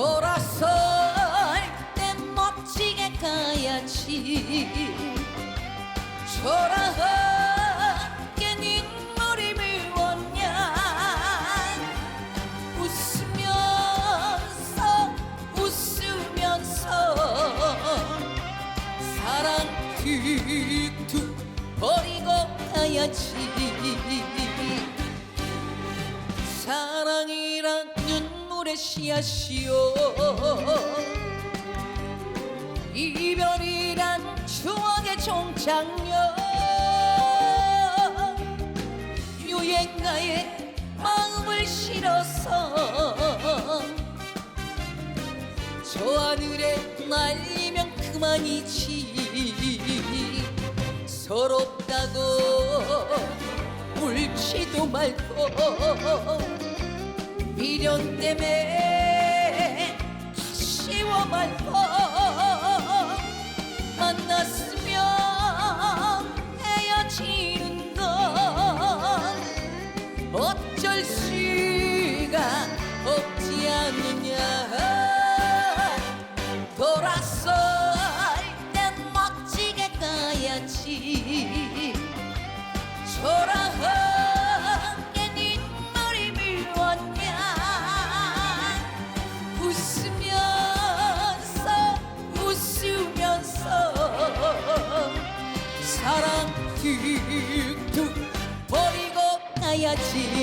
돌아설 때 멋지게 가야지. 초라하게 눈물이 미웠냐? 웃으면서 웃으면서 사랑 툭툭 버리고 가야지. 사랑이란 씨앗이요 이별이란 추억의 종착역. 유행가에 마음을 실어서 저 하늘에 날리면 그만이지. 서럽다고 울지도 말고 미련 때문에 아쉬워 말고 만났으면 헤어지는 건 어쩔 수 웃으면서 웃으면서 사랑 툭툭 버리고 가야지